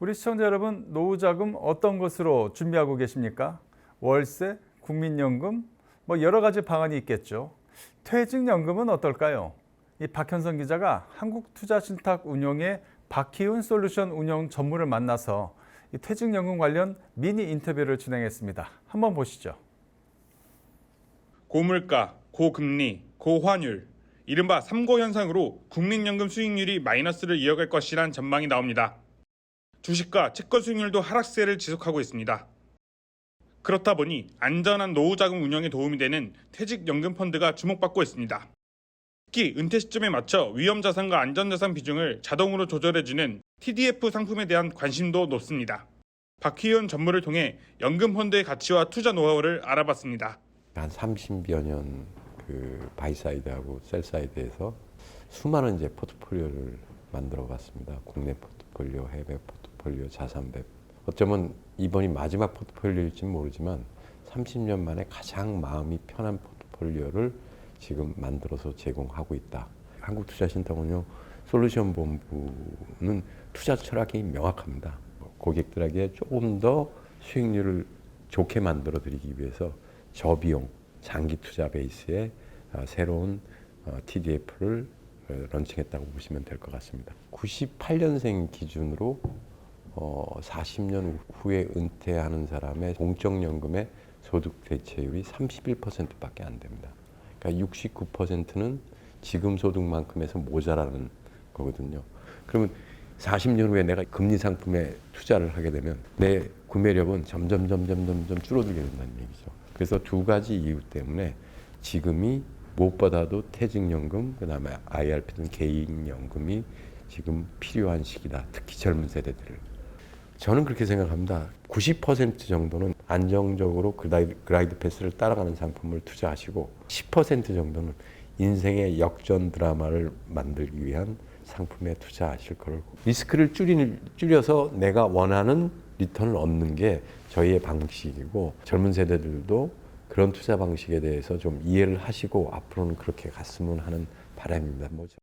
우리 시청자 여러분, 노후 자금 어떤 것으로 준비하고 계십니까? 월세, 국민연금, 뭐 여러 가지 방안이 있겠죠. 퇴직연금은 어떨까요? 이 박현선 기자가 한국투자신탁운용의 박희훈 솔루션 운영 전문을 만나서 이 퇴직연금 관련 미니 인터뷰를 진행했습니다. 한번 보시죠. 고물가, 고금리, 고환율, 이른바 3고 현상으로 국민연금 수익률이 마이너스를 이어갈 것이란 전망이 나옵니다. 주식과 채권 수익률도 하락세를 지속하고 있습니다. 그렇다 보니 안전한 노후 자금 운영에 도움이 되는 퇴직연금 펀드가 주목받고 있습니다. 특히 은퇴 시점에 맞춰 위험 자산과 안전 자산 비중을 자동으로 조절해주는 TDF 상품에 대한 관심도 높습니다. 박희연 전문을 통해 연금 펀드의 가치와 투자 노하우를 알아봤습니다. 한 30여 년그 바이사이드하고 셀사이드에서 수많은 이제 포트폴리오를 만들어 봤습니다. 국내 포트폴리오, 해외 포트폴리오, 자산배. 어쩌면 이번이 마지막 포트폴리오일지는 모르지만 30년 만에 가장 마음이 편한 포트폴리오를 지금 만들어서 제공하고 있다. 한국투자신탁운용 솔루션 본부는 투자 철학이 명확합니다. 고객들에게 조금 더 수익률을 좋게 만들어 드리기 위해서 저비용 장기 투자 베이스의 어, 새로운 TDF를 어, 런칭했다고 보시면 될 것 같습니다. 98년생 기준으로 어, 40년 후에 은퇴하는 사람의 공적연금의 소득 대체율이 31%밖에 안 됩니다. 그러니까 69%는 지금 소득만큼에서 모자라는 거거든요. 그러면 40년 후에 내가 금리 상품에 투자를 하게 되면 내 구매력은 점점 점점 점점 줄어들게 된다는 얘기죠. 그래서 두 가지 이유 때문에 지금이 무엇보다도 퇴직연금 그다음에 IRP 등 개인연금이 지금 필요한 시기다. 특히 젊은 세대들. 저는 그렇게 생각합니다. 90% 정도는 안정적으로 그라이드, 그라이드 패스를 따라가는 상품을 투자하시고 10% 정도는 인생의 역전 드라마를 만들기 위한 상품에 투자하실 거를 리스크를 줄이, 줄여서 내가 원하는 리턴을 얻는 게 저희의 방식이고 젊은 세대들도 그런 투자 방식에 대해서 좀 이해를 하시고 앞으로는 그렇게 갔으면 하는 바람입니다. 뭐 저-